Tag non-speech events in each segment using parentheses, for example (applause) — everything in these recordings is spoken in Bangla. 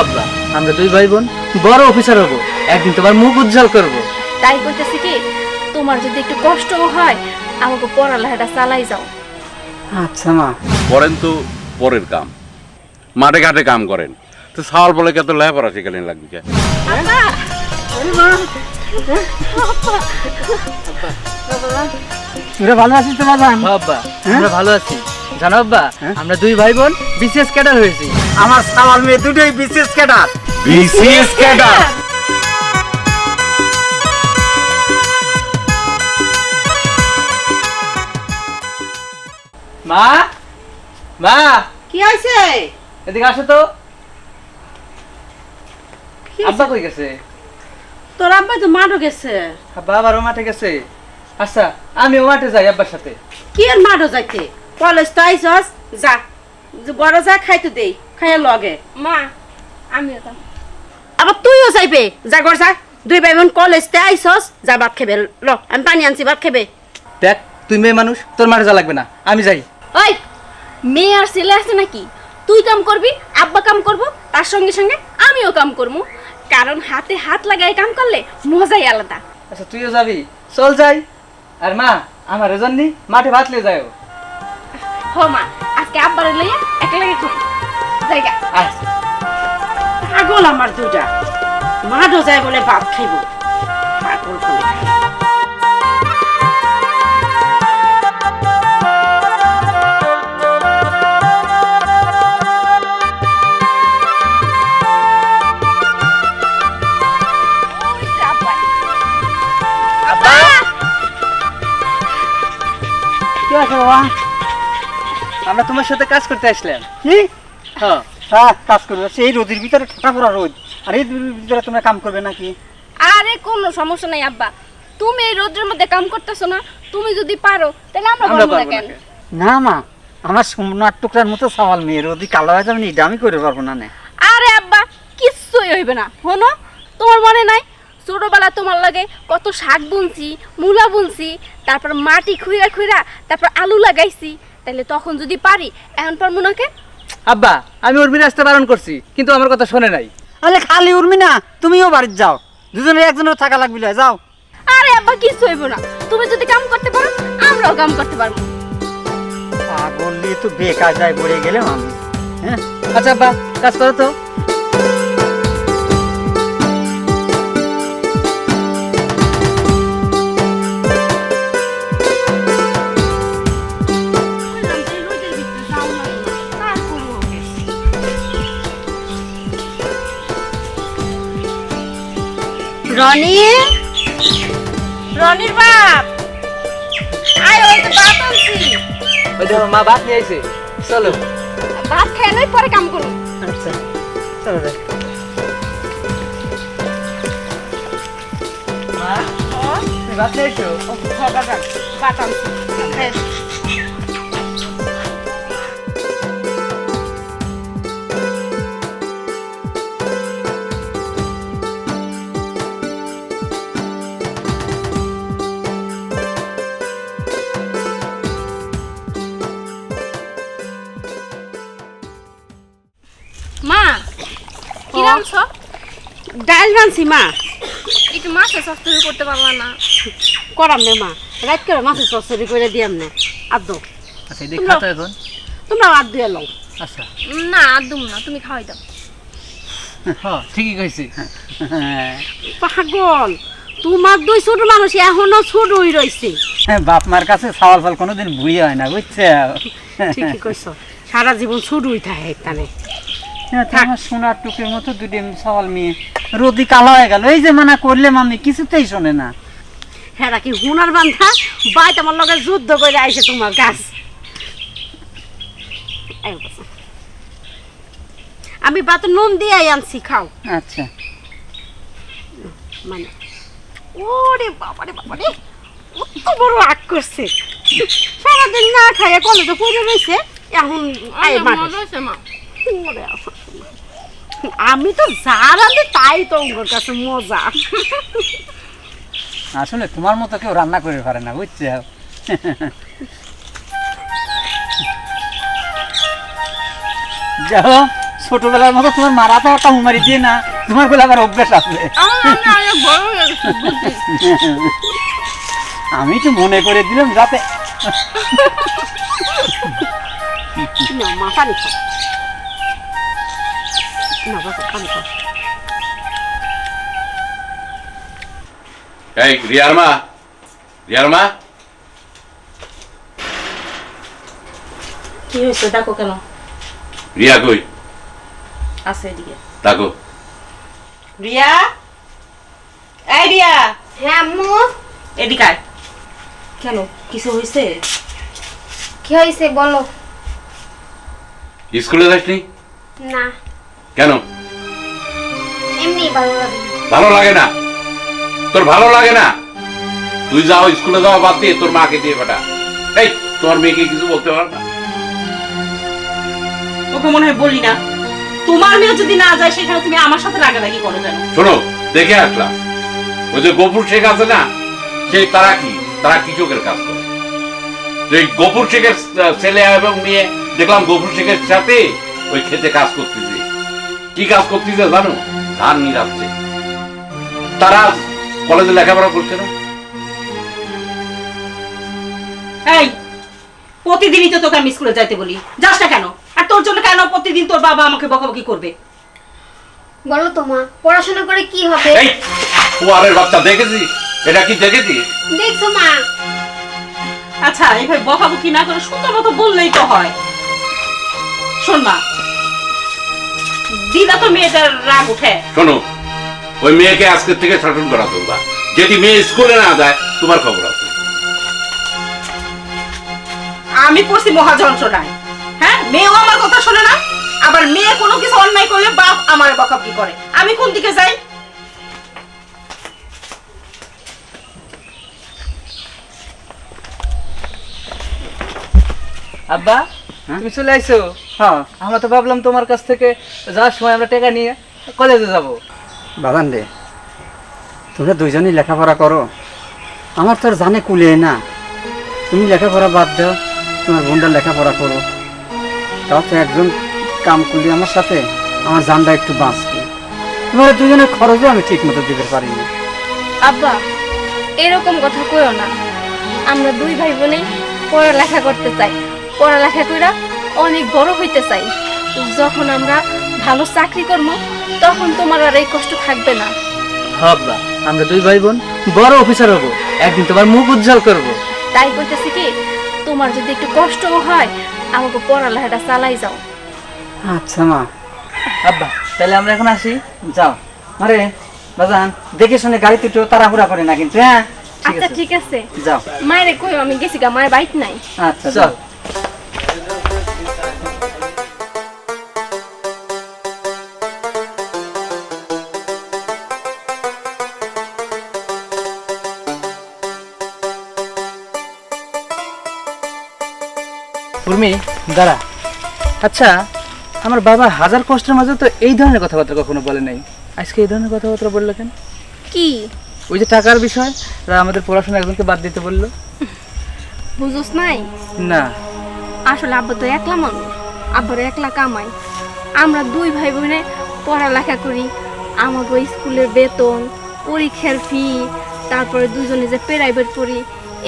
আব্বা আমরা দুই ভাই বোন বড় অফিসার হব। একদিন তোমার মুখ উজ্জ্বল করব। তাই কইতেছি কি তোমার যদি একটু কষ্টও হয় আমাকে পড়ালেখাটা চালাই যাও। আচ্ছা মা। করেন তো পরের কাম। মাঠে ঘাটে কাম করেন। তো সাওয়াল বলে কত লেখাপড়া শেখালেন লাগবে কে? ভালো আছিস তো বাজান আব্বা আমরা ভালো আছি। জানো আব্বা হ্যাঁ? আমরা দুই ভাই বোন বিশেষ ক্যাডার হয়েছি। আমার সাওয়াল মেয়ে দুটোই বিশেষ ক্যাডার। BCS cadre. মা মা। কি হয়েছে? এদিকে আসো তো। আব্বা কই গেছে? তোর আব্বা তো মাঠও গেছে। আব্বা আবারও মাঠে গেছে। আচ্ছা আমিও মাঠে যাই আব্বার সাথে। কি আর মাঠও যাইতে? কলেজ তো আইসস যা। বড় যা খাইতে দেই খাইয়া লগে। মা আমিও তো আবার তুইও যাইবে? যা ঘর যা দুই ভাই বোন কলেজ তে আইসস যা ভাত খেবে ল আমি পানি আনছি ভাত খেবে। দেখ তুই মেয়ে মানুষ তোর মাঠে যা লাগবে না আমি যাই। ওই মেয়ে আর ছেলে আছে নাকি? তুই কাম করবি আব্বা কাম করব তার সঙ্গে সঙ্গে আমিও কাম করব। কারণ হাতে হাত লাগাই কাম করলে মজাই আলাদা। আচ্ছা তুইও যাবি চল যাই। আর মা আমার জন্য মাঠে ভাত লিয়ে যাও হ মা আজকে আব্বারে লইয়া এক লাগে খাই জায়গা আচ্ছা পাগল আমার দুটা মাঠও যায় বলে ভাত খাইব পাগল করে আব্বা কি আছে বাবা আমরা তোমার সাথে কাজ করতে আসলাম। কি? হ্যাঁ। হ্যাঁ কাজ করবে। সেই রোদের ভিতরে ঠাটা পড়া রোদ। আর এই রোদের ভিতরে তোমরা কাম করবে নাকি? আরে কোনো সমস্যা নাই আব্বা। তুমি এই রোদ্রের মধ্যে কাম করতেছো না। তুমি যদি পারো তাহলে আমরা পারব না কেন? না মা আমার সোমনাথ টুকরার মতো সাওয়াল মেয়ে রোদি কালো হয়ে যাবে এটা আমি করে পারব না আরে আব্বা কিচ্ছুই হইবে না। হনো তোমার মনে নাই? ছোটবেলা তোমার লাগে কত শাক বুনছি মূলা বুনছি তারপর মাটি খুইরা খুইরা তারপর আলু লাগাইছি। তাহলে তখন যদি পারি এখন পারব না আব্বা আমি উর্মির আসতে বারণ করছি কিন্তু আমার কথা শোনে নাই। আরে খালি উর্মি না তুমিও বাড়িতে যাও। দুজনের একজনের থাকা লাগবে লয়, যাও। আরে আব্বা কিছু হইব না। তুমি যদি কাম করতে পারো আমরাও কাম করতে পারব। পাগল নিয়ে তো বেকার যায় পড়ে গেলাম আমি। হ্যাঁ? আচ্ছা আব্বা কাজ করো তো। রনি? রনির বাপ। আয় ওই তো ভাত আনছি। ওই দেখো মা ভাত নিয়ে আইছে। চলো। ভাত খেয়ে নই পরে কাম করুন আচ্ছা। চলো যাই। মা ভাত নিয়ে আইছো? ভাত আনছি। রাঁধছ ডাল মা। একটু মাছের করতে পারলা না। করাম নে মা। রাত করে মাছের চচ্চড়ি করে দিয়াম না। আচ্ছা এখন? তোমরা আদ দিয়ে লও। আচ্ছা। না আদুম না তুমি খাওয়াই দাও। হ্যাঁ ঠিকই কইছি। হ্যাঁ, পাগল। তোমার দুই ছোট মানুষ এখনও ছোটই রয়েছে বাপ মার কাছে সাওয়াল ফাল কোনোদিন বুড়ি হয় না বুঝছে? ঠিকই কইছ। সারা জীবন ছোটই থাকে তানে হ্যাঁ, তো আমার সোনার টুকের মতো দুটি সাওয়াল মেয়ে। রোদি কালো হয়ে গেল। এই যে মানা করলে মামি কিছুতেই শোনে না। হ্যাঁ কি হুনার বান্ধা বাই তোমার লগে যুদ্ধ করে আইছে তোমার কাজ আমি বাত নুন দিয়ে আনছি খাও। আচ্ছা। মানে ওরে বাবারে বাবারে কত বড় আগ করছে। সারাদিন না খাইয়ে কলেজে পড়ে রয়েছে এখন আয়। মা। ওরে। আমি তো যা তাই তো ওর কাছে মজা। আসলে তোমার মতো কেউ রান্না করে পারে না বুঝছে? যাও ছোটবেলার মতো তোমার মারা তো একটা হুমারি দিয়ে না তোমার বলে আবার অভ্যাস আছে। আমি তো মনে করে দিলাম যাতে না এই রিয়ার মা রিয়ার মা কি হয়েছে? দেখো কেন? রিয়া কই? আছে এদিকে। তাকো রিয়া? এই রিয়া! হ্যাঁ আম্মু? এদিকে আয়। কেন? কিছু হয়েছে? কি হয়েছে বলো। স্কুলে যাসনি? না। কেন? এমনি ভালো লাগে। ভালো লাগে না? তোর ভালো লাগে না? তুই যাও স্কুলে যাওয়া বাদ দিয়ে তোর মাকে দিয়ে বেটা। এই তোমার মেয়েকে কিছু বলতে পারো না? ওকে মনে হয় বলি না? তোমার মেয়ে যদি না যায় সেখানে তুমি আমার সাথে রাগারাগি করো কেন? শোনো দেখে আসলাম ওই যে গোপুর শেখ আছে না সেই তারা কি? তারা কৃষকের কাজ করে? সেই গোপুর শেখের ছেলে এবং মেয়ে দেখলাম গোপুর শেখের সাথে ওই খেতে কাজ করতেছে। কি কাজ করতেছে জানো? ধান নিরাচ্ছে। তারা কলেজে লেখাপড়া করছে না? এই প্রতিদিনই তো তোকে আমি স্কুলে যাইতে বলি। যাস না কেন? আর তোর জন্য কেন প্রতিদিন তোর বাবা আমাকে বকাবকি করবে? বলো তো মা পড়াশোনা করে কি হবে? এই কুয়ারের বাচ্চা দেখেছিস? এটা কি দেখেছিস? দেখছ মা। আচ্ছা এইভাবে বকাবকি না করে সুন্দর মতো বললেই তো হয়। শোন মা দিদা তো মেয়েটার রাগ উঠে শোনো ওই মেয়েকে আজকের থেকে শাসন করা তোমরা। যদি মেয়ে স্কুলে না যায় তোমার খবর আছে। আমি পড়ছি মহা যন্ত্রণায় হ্যাঁ মেয়েও আমার কথা শোনে না আবার মেয়ে কোনো কিছু অন্যায় করলে বাপ আমার বকাবকি করে। আমি কোন দিকে যাই? আব্বা? তুমি চলে আইছো? হ্যাঁ। আমরা তো ভাবলাম তোমার কাছ থেকে যাওয়ার সময় আমরা টাকা নিয়ে কলেজে যাব। বাগান রে তোমরা দুইজনই লেখাপড়া করো। আমার তো আর জানে কুলে না। তুমি লেখাপড়া বাদ দাও তোমার বোনটা লেখাপড়া করো। তাও তো একজন কাম করলে আমার সাথে আমার জানটা একটু বাঁচবে। তোমার দুজনের খরচও আমি ঠিক মতো দিতে পারি না। আব্বা এরকম কথা কইও না। আমরা দুই ভাই বোনেই পড়ালেখা করতে চাই। পড়ালেখা কইরা অনেক বড় হইতে চাই। যখন আমরা ভালো চাকরি করব তখন তোমার আর এই কষ্ট থাকবে না। আব্বা আমরা দুই ভাই বোন বড় অফিসার হব একদিন তোমার মুখ উজ্জ্বল করব। তাই কইতেছি কি তোমার যদি একটু কষ্টও হয় আমাকে পড়ালেখাটা চালাই যাও। আচ্ছা মা। আব্বা তাহলে আমরা এখন আসি। যাও। আরে বাজান দেখে শুনে গাড়িতে একটু তাড়াহুড়া করে না কিন্তু হ্যাঁ? আচ্ছা ঠিক আছে। যাও। মায়ের কই আমি গেছি গা মায়ের বাইক নাই। আচ্ছা চল। উর্মি দাঁড়া। আচ্ছা। আমার বাবা হাজার কষ্টের মাঝে তো এই ধরনের কথাবার্তা কখনো বলে নাই। আজকে এই ধরনের কথাবার্তা বলল কেন? কি? ওই যে টাকার বিষয় আমাদের পড়াশোনা একজনকে বাদ দিতে বলল। বুঝোস নাই? না। আসলে আব্বা তো একলা মানুষ আব্বার একলা কামাই। আমরা দুই ভাই বোনে পড়ালেখা করি আমাকে স্কুলের বেতন পরীক্ষার ফি তারপরে দুজনে যে প্রাইভেট পড়ি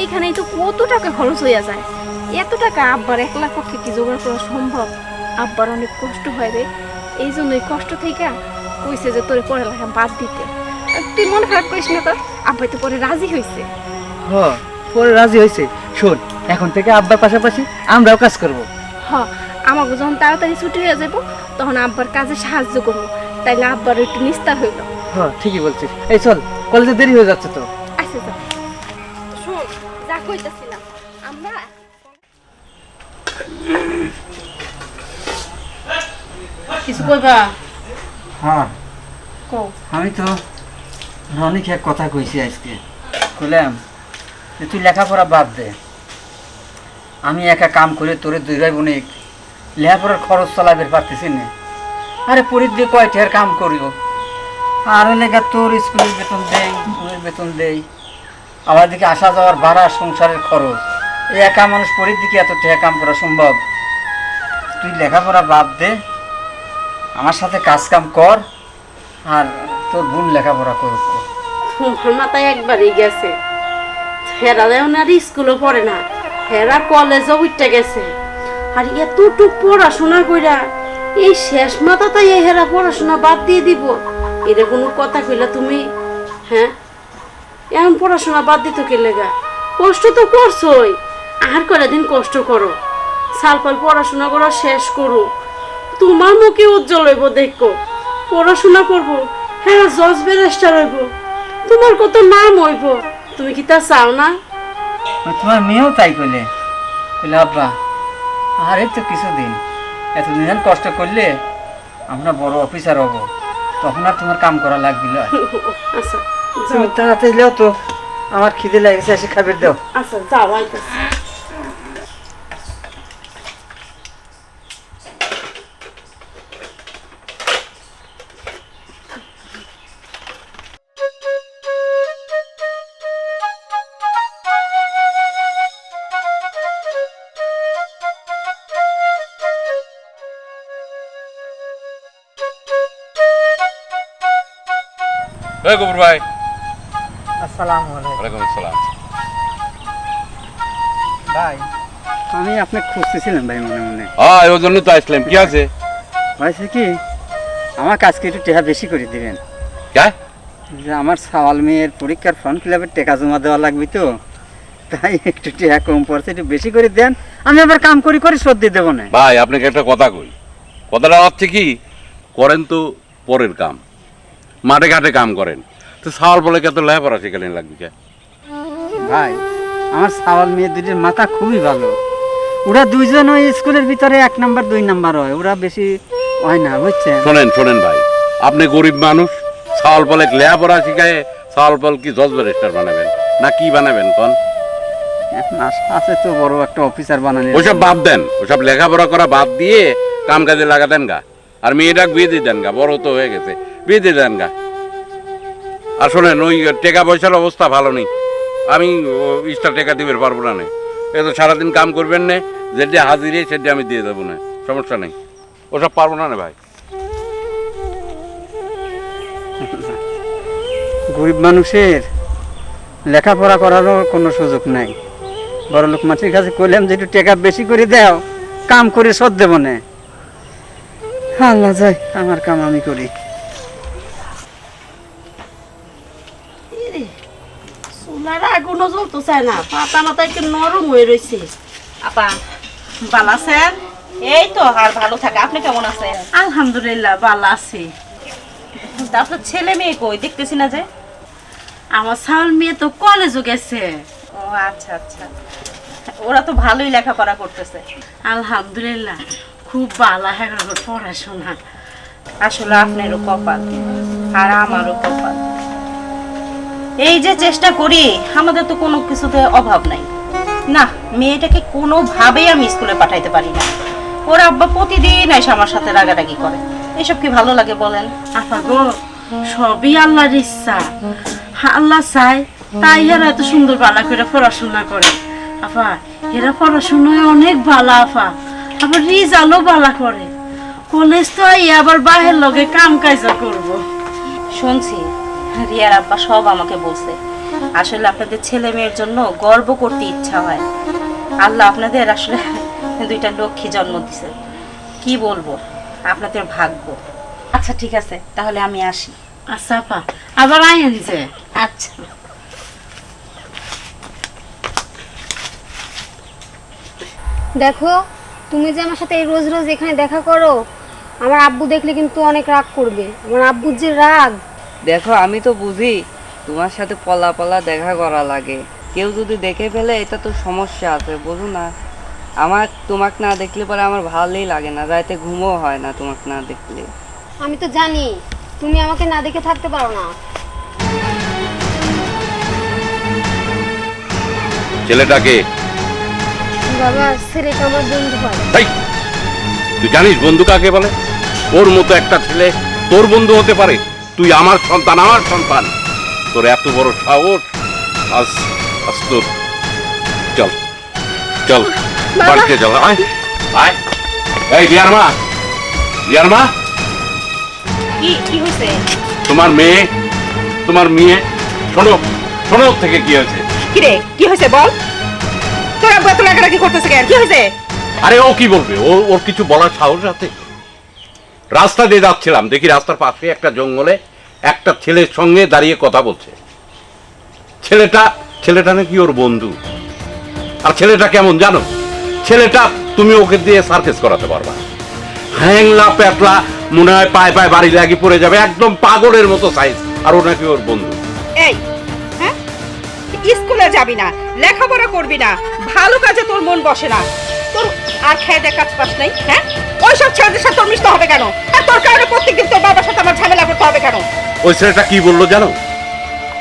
এখানেই তো কত টাকা খরচ হইয়া যায়। এত টাকা আব্বার একলা পক্ষে কি জোগাড় করা সম্ভব? আব্বার অনেক কষ্ট হয় রে। এই জন্যই কষ্ট থেকে কইছে যে তোর পড়ালেখা বাদ দিতে। তুই মনে খারাপ করিস না তো আব্বাই তো পরে রাজি হয়েছে হ পরে রাজি হয়েছে শোন এখন থেকে আব্বার পাশাপাশি আমরাও কাজ করব। হ আমাকে যখন তাড়াতাড়ি ছুটি হয়ে যাব তখন আব্বার কাজে সাহায্য করব। তাইলে আব্বার একটু নিস্তার হইল। হ ঠিকই বলছিস। এই চল কলেজে দেরি হয়ে যাচ্ছে তো। আচ্ছা যা শোন যা কইতাছিলাম আমরা কিছু কইবা হ্যাঁ। কও আমি তো এক কথা কইছি আজকে। কইলাম যে তুই লেখাপড়া বাদ দে। আমি একা কাম করে তোরে দুই ভাই বোনে লেখাপড়ার খরচ চালাবে পারতেছি না। আরে পরির দিয়ে কয় ঠের কাম করিব? আর লেখা তোর স্কুলের বেতন দেই স্কুলের বেতন দেই। আমার দিকে আসা যাওয়ার ভাড়া সংসারের খরচ। এই একা মানুষ পরির দিকে এত ঠেয়া কাম করা সম্ভব? তুই লেখাপড়া বাদ দে। আমার সাথে কাজ কাম কর, আর তোর বোন লেখাপড়া করুক। তোমার মাথায় একবারই গেছে। হেরা যেমন আর স্কুলে পড়ে না। হেরা কলেজও উঠতে গেছে। আর এতটুক পড়াশোনা কইরা এই শেষ মাথাটাই এই হেরা পড়াশোনা বাদ দিয়ে দিব। এটা কোনো কথা কইলা তুমি? হ্যাঁ? এখন পড়াশোনা বাদ দিত কে লেগা? কষ্ট তো করছোই। আর কয়দিন কষ্ট করো? সালপাল পড়াশোনা করা শেষ করো। তোমার মুখে উজ্জ্বল হইব দেখো। পড়াশোনা করব হ্যাঁ জজ ব্যারিস্টার হইব। তোমার কত নাম হইব? তুমি কি তা চাও না? তোমার মেয়েও তাই বলে আব্বা আরে তো কিছুদিন। এতদিন কষ্ট করলে আমরা বড় অফিসার হব। তখন আর তোমার কাম করা লাগবে না। আচ্ছা তুমি তাড়াতাড়ি যাও তো। আমার খিদে লাগছে এসে খাবার দাও। আচ্ছা যাও আইতাছি। এই গফুর ভাই। আসসালামু আলাইকুম। আসসালাম। ভাই। আমি আপনাকে খুঁজতেছিলাম ভাই মনে মনে। হ্যাঁ ওই জন্য তো আসলাম। কি আছে? ভাইছে কি? আমার কাজকে একটু টেহা বেশি করে দিবেন। কে? যে আমার সাওয়াল মেয়ের পরীক্ষার ফর্ম ফিল আপের টাকা জমা দেওয়া লাগবে তো। তাই একটু টেহা কম পড়ছে একটু বেশি করে দেন। আমি আবার কাম করি করে শোধ দিয়ে দেবো না। ভাই আপনাকে একটা কথা কই। কথাটা হচ্ছে কি করেন তো পরের কাম। মাঠে ঘাটে কাম করেন। তো সাল বলে কত লেখাপড়া শেখালেন লাগবে কে? ভাই আমার সাওয়াল মেয়ে দুটির মাথা খুবই ভালো। ওরা দুইজন ওই স্কুলের ভিতরে এক নাম্বার দুই নাম্বার হয়। ওরা বেশি হয় না বুঝছেন? শোনেন শোনেন ভাই। আপনি গরিব মানুষ সাল বলে লেখাপড়া শিখায়? সাল বল কি জজ ব্যারিস্টার বানাবেন? না কি বানাবেন কোন? আছে তো বড় একটা অফিসার বানানো ওইসব বাদ দেন। ওইসব লেখাপড়া করা বাদ দিয়ে কাম কাজে লাগা দেন গা। আর মেয়েটা বিয়ে দিয়ে দেন গা, বড় তো হয়ে গেছে। বিয়ে দিয়ে দেন গা। আর শোনেন, ওই টাকা পয়সার অবস্থা ভালো নেই। আমি ইস্টা টাকা দিবে পারব না। এ তো সারাদিন কাম করবেন না, যেটা হাজিরে সেটা আমি দিয়ে দেবো না। সমস্যা নেই। ওসব পারব না ভাই। গরিব মানুষের লেখাপড়া করারও কোনো সুযোগ নাই। বড় লোক মানুষের কাছে কইলাম যে একটু টাকা বেশি করে দাও, কাম করে শোধ দেবো না। আল্লাহ যাই আমার কাম আমি করি। চুলার আগুনও জ্বলতে চায় না পাতা মাথা একটু নরম হয়ে রয়েছে আপা ভালো আছেন? এই তো আর ভালো থাকে আপনি কেমন আছেন? আলহামদুলিল্লাহ ভালো আছি। আপনার ছেলে মেয়ে কই? দেখতেছি না যে। আমার সাউল মেয়ে তো কলেজও গেছে। ও আচ্ছা আচ্ছা। ওরা তো ভালোই লেখাপড়া করতেছে। আলহামদুলিল্লাহ। খুব ভালো হ্যাঁ পড়াশোনা। আসলে আপনারও কপাল, আর আমারও কপাল। এই যে চেষ্টা করি, আমাদের তো কোনো কিছুতে অভাব নাই। না, মেয়েটাকে কোনোভাবেই আমি স্কুলে পাঠাইতে পারি না। ওর আব্বা প্রতিদিন এসে আমার সাথে রাগারাগি করে। এসব কি ভালো লাগে বলেন? আপা গো, সবই আল্লাহর ইচ্ছা। আল্লাহ চাই তাই এরা এত সুন্দর বালা করে পড়াশোনা করে। আপা এরা পড়াশোনায় অনেক ভালো আপা আবার রিজাল্টও বালা করে। কলেজ তো আই আবার বাহের লগে কাম কাজা করব। শুনছি রিয়ার আব্বা সব আমাকে বলছে। আসলে আপনাদের ছেলে মেয়ের জন্য গর্ব করতে ইচ্ছা হয়। আল্লাহ আপনাদের আসলে দুইটা লক্ষ্মী জন্ম দিছে। কি বলব? আপনাদের ভাগ্য। আচ্ছা ঠিক আছে তাহলে আমি আসি। আচ্ছা আপা আবার আইন যে। আচ্ছা। দেখো তুমি যে আমার সাথে এই রোজ রোজ এখানে দেখা করো আমার আব্বু দেখলে কিন্তু অনেক রাগ করবে। আমার আব্বুর যে রাগ। দেখো আমি তো বুঝি তোমার সাথে পলা পলা দেখা করা লাগে। কেউ যদি দেখে ফেলে এটা তো সমস্যা আছে বুঝো না। আমার তোমাকে না দেখলে পরে আমার ভালোই লাগে না রাতে ঘুমও হয় না তোমাকে না দেখলে। আমি তো জানি তুমি আমাকে না দেখে থাকতে পারো না। ছেলেটাকে বাবা ছেলেটা আমার বন্ধু হয়। তাই তুই জানিস বন্ধু কাকে বলে? ওর মতো একটা ছেলে তোর বন্ধু হতে পারে। তুই আমার সন্তান আমার সন্তান। তোর এত বড় সাহস? আজ আজ তোর চল চল বাড়িতে চল আয় আয়। এই রিয়ার মা রিয়ার মা কি কি হয়েছে? তোমার মেয়ে তোমার মেয়ে শোনো শোনো থেকে কি হয়েছে? কি রে কি হয়েছে বল? তোর এত রাগারাগি করতেছে কেন? কি হয়েছে? আরে ও কি বলবে? ও ওর কিছু বলার সাহস আছে? রাস্তা দিয়ে যাচ্ছিলাম দেখি রাস্তার পাশে একটা জঙ্গলে একটা ছেলের সঙ্গে দাঁড়িয়ে কথা বলছে। ছেলেটা ছেলেটা নাকি ওর বন্ধু। আর ছেলেটা কেমন জানো? ছেলেটা তুমি ওকে দিয়ে সার্কেস করাতে পারবা। হ্যাংলা প্যাটলা মনে হয় পায়ে পায়ে বাড়ি লাগি পড়ে যাবে একদম পাগলের মতো সাইজ আর ও নাকি ওর বন্ধু। এই স্কুলে যাবি না, লেখাপড়া করবি না, ভালো কাজে তোর মন বসে না। তোর আর খেয়ে দেয় কাজ পাস নাই হ্যাঁ? ওইসব ছেলেদের সাথে তোর মিশতে হবে কেন? আর তোর কারণে প্রত্যেকদিন তোর বাবার সাথে আমার ঝামেলা করতে হবে কেন? ওই ছেলেটা কি বলল জানো?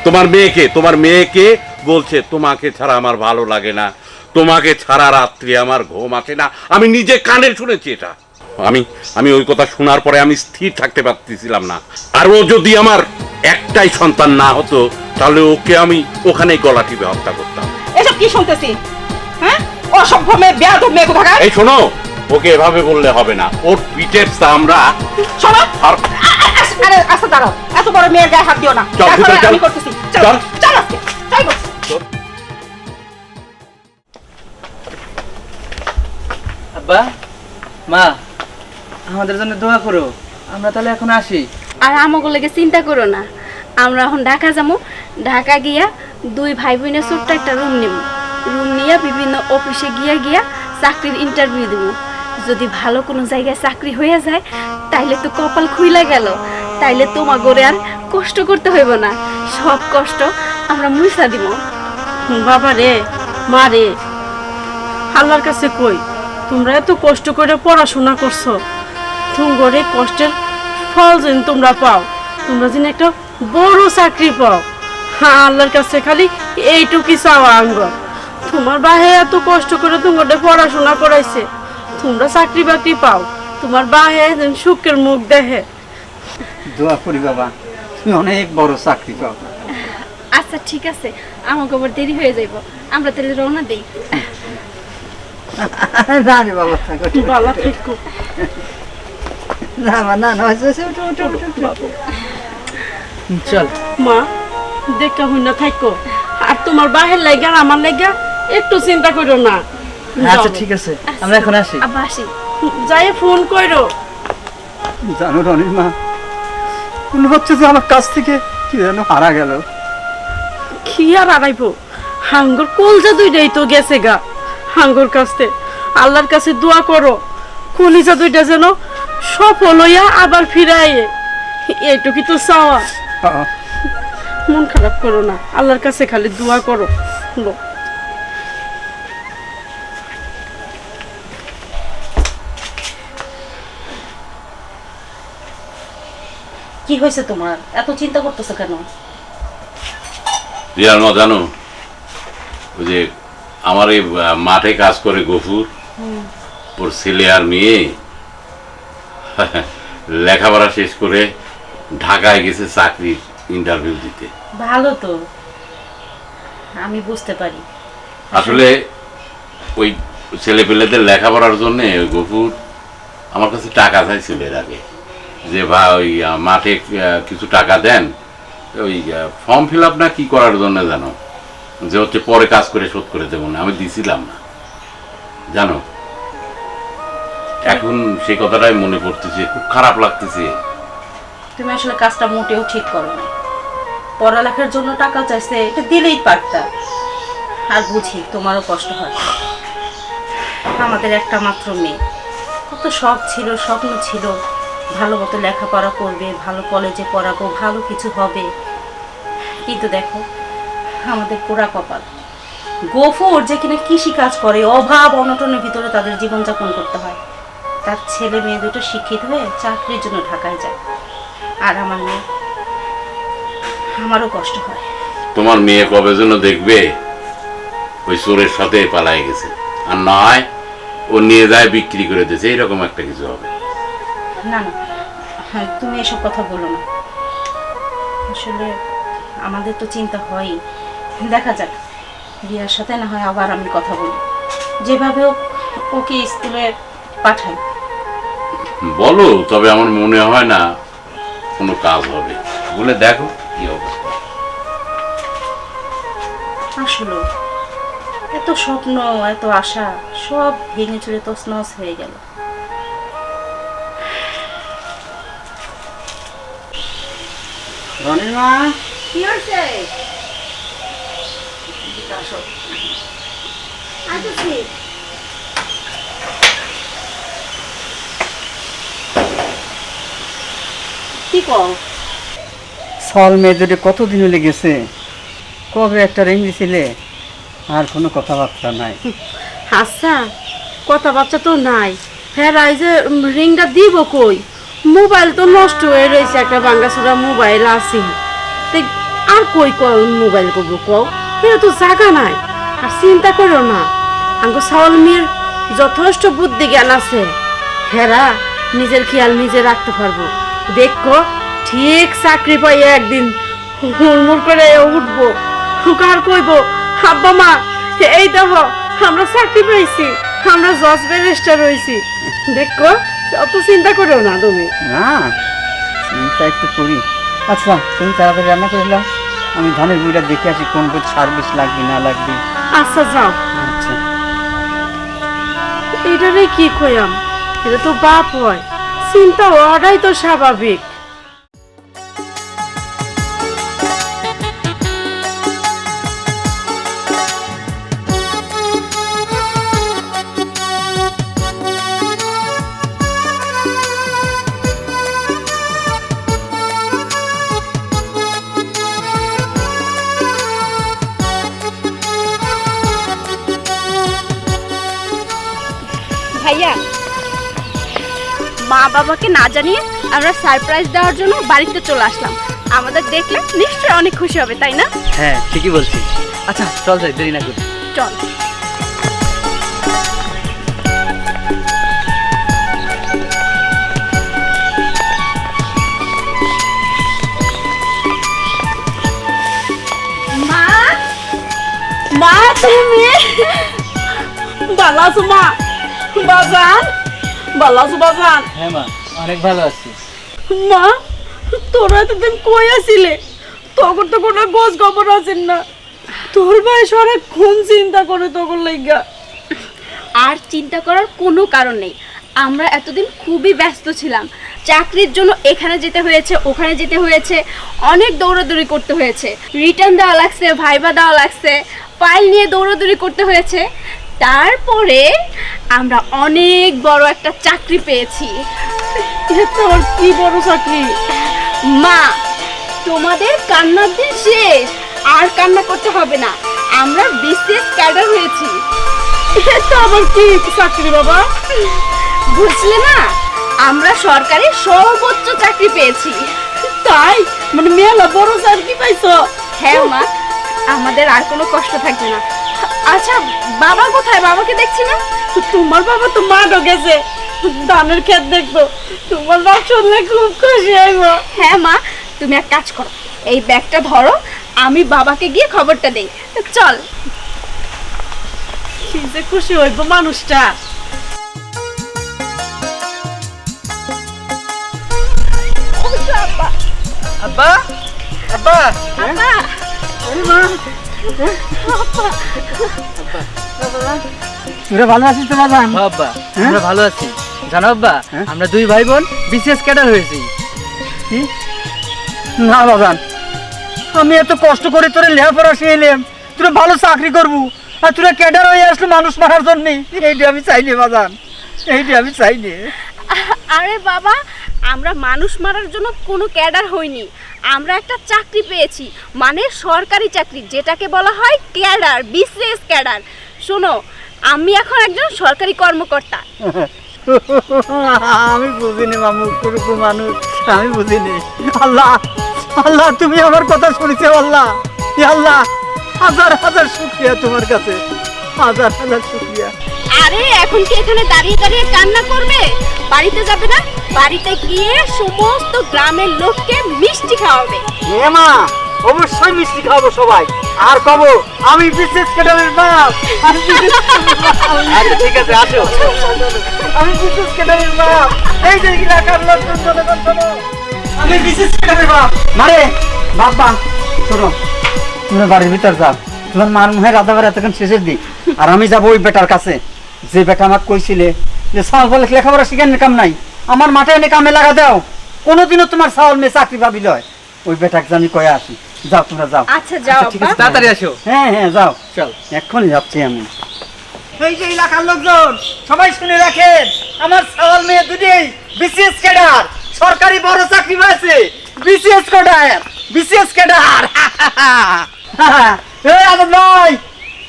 তোমার মেয়েকে তোমার মেয়েকে বলছে, তোমাকে ছাড়া আমার ভালো লাগে না। তোমাকে ছাড়া রাত্রি আমার ঘুম আসে না। আমি নিজে কানে শুনেছি এটা। আমি আমি ওই কথা শোনার পরে আমি স্থির থাকতে পারতেছিলাম না। আর ও যদি আমার একটাই সন্তান না হতো তাহলে ওকে আমি ওখানেই গলা টিপে হত্যা করতাম। এসব কি শুনতেছি? হ্যাঁ? অসভ্য মেয়ে বেয়াদব মেয়ে কোথাকার? এই শোনো ওকে এভাবে বললে হবে না। ওর পিঠের আমরা শোনো আর আরে আস্তে দাঁড়াও। এত বড় মেয়ের গায়ে হাত দিও না। আমি করতেছি। চল চল। চল। আব্বা মা আমাদের জন্য দোয়া করো। আমরা তাহলে এখন আসি। আর আমাকে লেগে চিন্তা করো না। আমরা এখন ঢাকা যাব ঢাকা গিয়া দুই ভাই বোনের ছোট্ট একটা রুম নিব রুম নিয়ে বিভিন্ন অফিসে গিয়া গিয়া চাকরির ইন্টারভিউ দেব যদি ভালো কোনো জায়গায় চাকরি হয়ে যায়, তাইলে তো কপাল খুইলা গেল। তাইলে তোমার গড়ে আর কষ্ট করতে হইব না। সব কষ্ট আমরা মুছা দিব বাবা রে, মা রে, আল্লাহর কাছে কই? তোমরা এত কষ্ট করে পড়াশোনা করছ। তুমগরে কষ্টের ফল যেন তোমরা পাও। তোমরা যেন একটা বড় চাকরি পাও। হ্যাঁ আল্লাহর কাছে খালি এইটুকি চাওয়া আঙ্গ তোমার বাহে এত কষ্ট করে তোমাদের পড়াশোনা করাইছে। তোমরা চাকরি বাকরি পাও। তোমার বাহে যেন সুখের মুখ দেখে। দোয়া করি বাবা তুমি অনেক বড় চাকরি পাও। আচ্ছা ঠিক আছে। আমাকে আবার দেরি হয়ে যাইব। আমরা তাহলে রওনা দিই। (laughs) না রে বাবা থেকো। চল মা দেখা হই না থাকো আর তোমার বাহের লাগা আর আমার লাগা একটু চিন্তা করো না আচ্ছা ঠিক আছে আমরা এখন আসি আব্বা আসি যাই ফোন করো জানো রনির মা মনে হচ্ছে যে আমার কাছ থেকে কি যেন হারা গেল কি আর আড়াইবো হাঙ্গর কলজা দুইটাই তো গেছে গা হাঙ্গর কাছে আল্লাহর কাছে দোয়া করো কলিজা দুইটা যেন সফল হইয়া আবার ফিরাই এইটুকি তো চাওয়া। হ্যাঁ, মন খারাপ করো না আল্লাহর কাছে খালি দোয়া করো। কি হয়েছে তোমার? এত চিন্তা করতেছো কেন? রিয়ার মা জানো? ওই যে আমার এই মাঠে কাজ করে গফুর। ওর ছেলে আর মেয়ে (laughs) লেখাপড়া শেষ করে ঢাকায় গেছে চাকরির ইন্টারভিউ দিতে। ভালো তো। আমি বুঝতে পারি। আসলে ওই ছেলে পেলেদের লেখাপড়ার জন্য গফুর আমার কাছে টাকা চাইছিল এর আগে। যে ভাই ওই মাঠে কিছু টাকা দেন ওই ফর্ম ফিল আপ না কি করার জন্য জানো? যে হচ্ছে পরে কাজ করে শোধ করে দেবো না আমি দিছিলাম না। জানো? এখন সেই কথাটাই মনে পড়তেছে, খুব খারাপ লাগতেছে। তুমি আসলে কাজটা মোটেও ঠিক করো না। পড়ালেখার জন্য টাকা চাইছে, এটা দিলেই পারতা। আর বুঝি তোমারও কষ্ট হয়। আমাদের একটা মাত্র মেয়ে। কত শখ ছিল, স্বপ্ন ছিল। ভালো মতো লেখাপড়া করবে, ভালো কলেজে পড়াবো, ভালো কিছু হবে। কিন্তু দেখো, আমাদের পোড়া কপাল। গোফর যে কিনা কৃষি কাজ করে, অভাব, অনটনের ভিতরে তাদের জীবনযাপন করতে হয়। তার ছেলে মেয়ে দুটো শিক্ষিত হয়ে চাকরির জন্য ঢাকায় যায়। আর আমার মেয়ে আমারও কষ্ট হয়। তোমার মেয়ে কবে যেন দেখবে ওই চোরের সাথে পালাই গেছে। আর নয় ও নিয়ে যায় বিক্রি করে দিয়েছে এরকম একটা কিছু হবে। না না হ্যাঁ তুমি এসব কথা বলো না। আসলে আমাদের তো চিন্তা হয়ই। দেখা যাক রিয়ার সাথে না হয় আবার আমি কথা বলি। যেভাবে ওকে স্কুলে পাঠাই। বলো তবে আমার মনে হয় না কোনো কাজ হবে। বলে দেখো কি অবস্থা। আসলে। এত স্বপ্ন এত আশা সব ভেঙে চুরে তছনছ হয়ে গেল। রনির মা? কি হয়েছে? কি কও? সল মেয়েদের কতদিন হলে গেছে? কবে একটা রিং দিছিলে? আর কোনো কথাবার্তা নাই। আচ্ছা কথাবার্তা তো নাই। হ্যাঁ রাই যে রিংটা দিব কই? মোবাইল তো নষ্ট হয়ে রয়েছে একটা বাঙ্গাসুরা মোবাইল আছে। আর কই ক মোবাইল করব কও? এটা তো জায়গা নাই। আর চিন্তা করো না আঙ্গো মির যথেষ্ট বুদ্ধি জ্ঞান আছে হেরা নিজের খেয়াল নিজে রাখতে পারব। দেখো ঠিক চাকরি পাইয়ে একদিন হুড়মুড় করে উঠবো। কার কইবো আব্বা মা এই দেখো আমরা চাকরি পাইছি আমরা জজ ব্যারিস্টার হইছি। দেখো অত চিন্তা করো না তুমি। না চিন্তা একটু করি। আচ্ছা তুমি তাড়াতাড়ি রান্না করে দাও আমি ধানের বুড়িটা দেখে আসি কোন কোন সার্ভিস লাগবে না লাগবে। আচ্ছা যাও। আচ্ছা। এটারে কি কইয়াম? এটা তো বাপ হয়। চিন্তা হওয়াটাই তো স্বাভাবিক। বাবাকে না জানিয়ে আমরা সারপ্রাইজ দেওয়ার জন্য বাড়িতে চলে আসলাম। আমাদের দেখলে নিশ্চয়ই অনেক খুশি হবে তাই না? হ্যাঁ ঠিকই বলছিস। আচ্ছা চল যাই দেরি না করি। চল। মা মা তুমি? বাজান। ভালো আছো হ্যাঁ মা অনেক ভালো আছি। মা তোরা এতদিন কই আছিলে তখন তো কোনো গোছ খবর আছেন না। তোর বয়স অনেক খুন চিন্তা করে তখন লাইগা। আর চিন্তা করার কোনো কারণ নেই। আমরা এতদিন খুবই ব্যস্ত ছিলাম। চাকরির জন্য এখানে যেতে হয়েছে ওখানে যেতে হয়েছে। অনেক দৌড়াদৌড়ি করতে হয়েছে। রিটার্ন দেওয়া লাগছে ভাইবা দেওয়া লাগছে। ফাইল নিয়ে দৌড়াদৌড়ি করতে হয়েছে। তারপরে আমরা অনেক বড় একটা চাকরি পেয়েছি। তোর কি বড় চাকরি? মা তোমাদের কান্নার দিন শেষ। আর কান্না করতে হবে না। আমরা বিশেষ ক্যাডার হয়েছি। এটা আবার কি চাকরি বাবা? বুঝলে না? আমরা সরকারি সর্বোচ্চ চাকরি পেয়েছি। তাই? মানে মেলা বড় চাকরি পাইছো। হ্যাঁ মা আমাদের আর কোনো কষ্ট থাকবে না। আচ্ছা বাবা কোথায়? বাবাকে দেখছি না? তোমার বাবা তো মা ঢোকেছে ধানের ক্ষেত দেখব। তোমার বাপ শুনলে খুব খুশি হইব। হ্যাঁ মা তুমি এক কাজ করো। এই ব্যাগটা ধরো আমি বাবাকে গিয়ে খবরটা দেই। চল। কি যে খুশি হইব মানুষটা। আব্বা। আব্বা আব্বা। তোরা ভালো আছিস তো বাজান হ্যাঁ আমরা ভালো আছি। জানো আব্বা? হ্যাঁ? আমরা দুই ভাই বোন বিশেষ ক্যাডার হয়েছি। কি? না বাজান আমি এত কষ্ট করে তোরে লেখাপড়া শিখলাম তোরা ভালো চাকরি করব। আর তোরা ক্যাডার হয়ে আসলো মানুষ মারার জন্য। এইটা আমি চাইনি বাজান এইটা আমি চাইনি। আরে বাবা আমরা মানুষ মারার জন্য কোনো ক্যাডার হইনি। আমরা একটা চাকরি পেয়েছি মানে সরকারি চাকরি, যেটাকে বলা হয় ক্যাডার বিশেষ ক্যাডার। শোনো, আমি এখন একজন সরকারি কর্মকর্তা। (laughs) আমি বুঝিনি মামু কুরুকু মানুষ, আমি বুঝিনি। আল্লাহ আল্লাহ, তুমি আমার কথা শুনেছো, আল্লাহ। আল্লাহ, হাজার হাজার শুক্রিয়া তোমার কাছে। হাজার হাজার শুক্রিয়া। আরে এখন কি এখানে দাঁড়িয়ে দাঁড়িয়ে কান্না করবে? বাড়িতে যাবে না? বাড়িতে গিয়ে সমস্ত গ্রামের লোককে মিষ্টি খাওয়াবে। এ মা অবশ্যই মিষ্টি খাব সবাই। আর কব আমি বিশেষ ক্যাডারের বাপ। আচ্ছা ঠিক আছে আসো। আমি বিশেষ ক্যাডারের বাপ এই যে এলাকার লোকজন জনগণ শোনো আমি বিশেষ বাপ মারে বাবা শোনো। তুমি বাড়ির ভিতর যাও। তোমার মার মুহে রাধাবার এতক্ষণ শেষের দিক। আর আমি যাব ওই বেটার কাছে। যে বেটা আমাকে কইছিলে যে সাল বলে লেখাপড়া শিখার কাম নাই। আমার মাঠে এনে কামে লাগা দাও। কোনোদিনও তোমার সাল মেয়ে চাকরি পাবি লয়। ওই বেটাকে আমি কয়ে আসি। যাও তোমরা যাও। আচ্ছা যাও ঠিক আছে তাড়াতাড়ি আসো। হ্যাঁ হ্যাঁ যাও। চল। এক্ষুনি যাচ্ছি আমি। এই যে এলাকার লোকজন সবাই শুনে রাখেন আমার সওয়াল মেয়ে দুটোই বিসিএস ক্যাডার। সরকারি বড় চাকরি পেয়েছে বিসিএস ক্যাডার বিসিএস ক্যাডার। (laughs) এই ভাই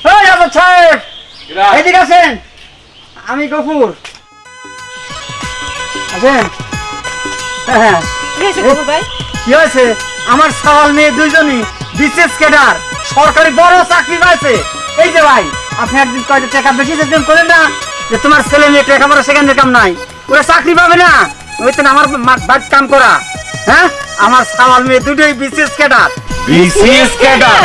এই আজাদ সাহেব! এদিকে আসেন। আমি গফুর। আছেন হ্যাঁ কি হয়েছে আমার সওয়াল মেয়ে দুইজনই বিশেষ ক্যাডার সরকারি বড় চাকরি পাইছে। এই যে ভাই আপনি একদিন কয়টা টাকা বেশি করেন না যে তোমার ছেলে মেয়ে টাকা পড়া সেখানে কাম নাই। ওরা চাকরি পাবে না। ওই তো আমার বাদ কাম করা। হ্যাঁ? আমার সওয়াল মেয়ে দুটোই বিশেষ ক্যাডার। BCS cadre.